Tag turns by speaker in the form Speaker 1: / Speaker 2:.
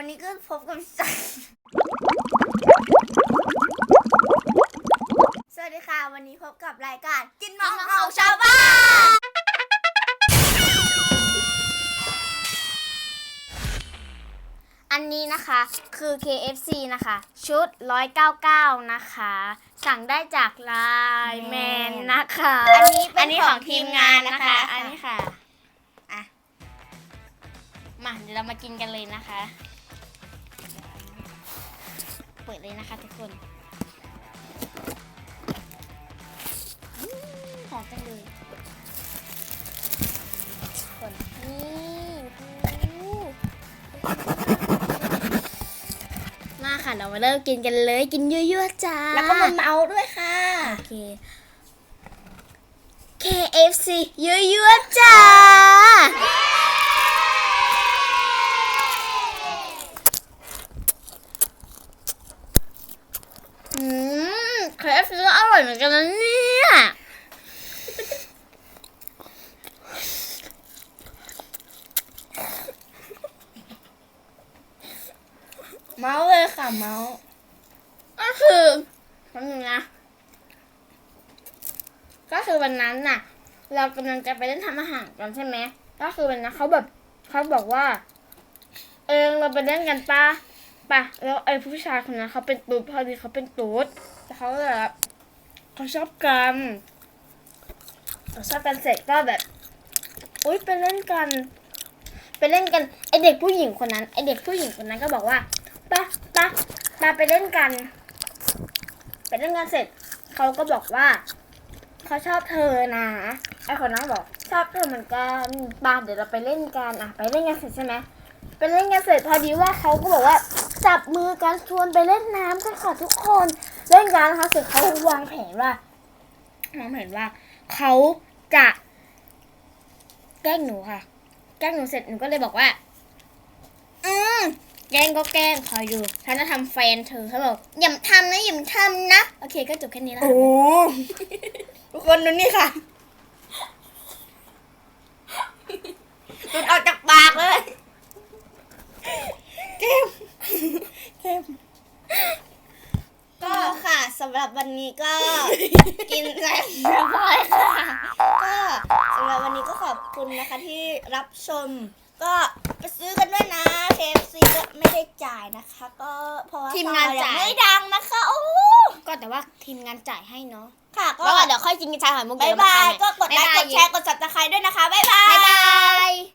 Speaker 1: วันนี้ก็พบกับฉันสวัสดีค่ะ วันนี้พบกับรายการกินมังเห่าชาวบ้านอันนี้นะคะคือ KFC นะคะ ชุด 199 นะคะ สั่งได้จากไลน์แมนนะคะ
Speaker 2: อันนี้เป็น
Speaker 1: อันนี้ของ
Speaker 2: ของ
Speaker 1: ทีมงานนะคะ
Speaker 2: ทีมงานนะคะ
Speaker 1: อันนี้ค่ะ อะ มาเดี๋ยวเรามากินกันเลยนะคะ เปิดเลยนะคะทุกคนอืมหอมจังเลยคนนี่โอ้โหมาค่ะเรามาเริ่มกินกันเลยกินยั่วๆจ้า
Speaker 2: แล้วก็มาเมาด้วยค่ะ
Speaker 1: โอเค KFC ยั่วๆจ้า อื ม KFC ก็อร่อยเหมือนกันนะเนี่ย
Speaker 2: เมาเลยค่ะเมา
Speaker 1: ก็คือแป๊บนึงนะ ก็คือวันนั้นน่ะ เรากำลังจะไปเล่นทำอาหารกันใช่ไหม ก็คือวันนั้นเขาแบบเขาบอกว่า เออเราไปเล่นกันปะ ปะแล้วไอ้ผู้ชายคนนั้นเขาเป็นตูดพอดีเขาเป็นตูดแต่เขาก็แบบเขาชอบกันเขาชอบกันเสร็จก็แบบอุ้ยไปเล่นกัน ไปเล่นกันไอเด็กผู้หญิงคนนั้นไอเด็กผู้หญิงคนนั้นก็บอกว่าปะปะปะไปเล่นกัน ไปเล่นกันเสร็จเขาก็บอกว่าเขาชอบเธอนะไอคนนั้นบอกชอบเธอเหมือนกันปาเดี๋ยวเราไปเล่นกันอะไปเล่นกันเสร็จใช่ไหม ไปเล่นกันเสร็จพอดีว่าเขาก็บอกว่า จับมือกันชวนไปเล่นน้ำกันค่ะทุกคนเล่นกันนะคะเสร็จเขาวางแผนว่าวางแผนว่าเขาจะแกล้งหนูค่ะ แกล้งหนูเสร็จหนูก็เลยบอกว่า อืมแกล้งก็แกล้งคอยดูฉันจะทำแฟนเธอเขาบอกอย่าทำนะอย่าทำนะ โอเคก็จบแค่นี้แล้ว
Speaker 2: โอ้
Speaker 1: ค่ะ
Speaker 2: ทุกคนดูนี่ค่ะหลุดออกจากปากเลยเกมเกม
Speaker 1: ก็ค่ะสำหรับวันนี้ก็ กินแซ่บเรียบร้อยค่ะก็สำหรับวันนี้ก็ขอบคุณนะคะที่รับชม ก็ไปซื้อกันด้วยนะ KFC ก็ไม่ได้จ่ายนะคะ ก็เพราะว่า
Speaker 2: ทีมงานจ่าย
Speaker 1: ไม่ดังนะคะโอ้
Speaker 2: ก็แต่ว่าทีมงานจ่ายให้เนาะ
Speaker 1: ค่ะก็
Speaker 2: แล้วก็เดี๋ยวค่อยกินกันชายหอยมุก
Speaker 1: บาย
Speaker 2: เดี๋วม
Speaker 1: บาย
Speaker 2: ทำใหม่
Speaker 1: ก็กดไลค์กดแชร์กด subscribe ด้วยนะคะบ๊ายบาย
Speaker 2: บ๊ายบาย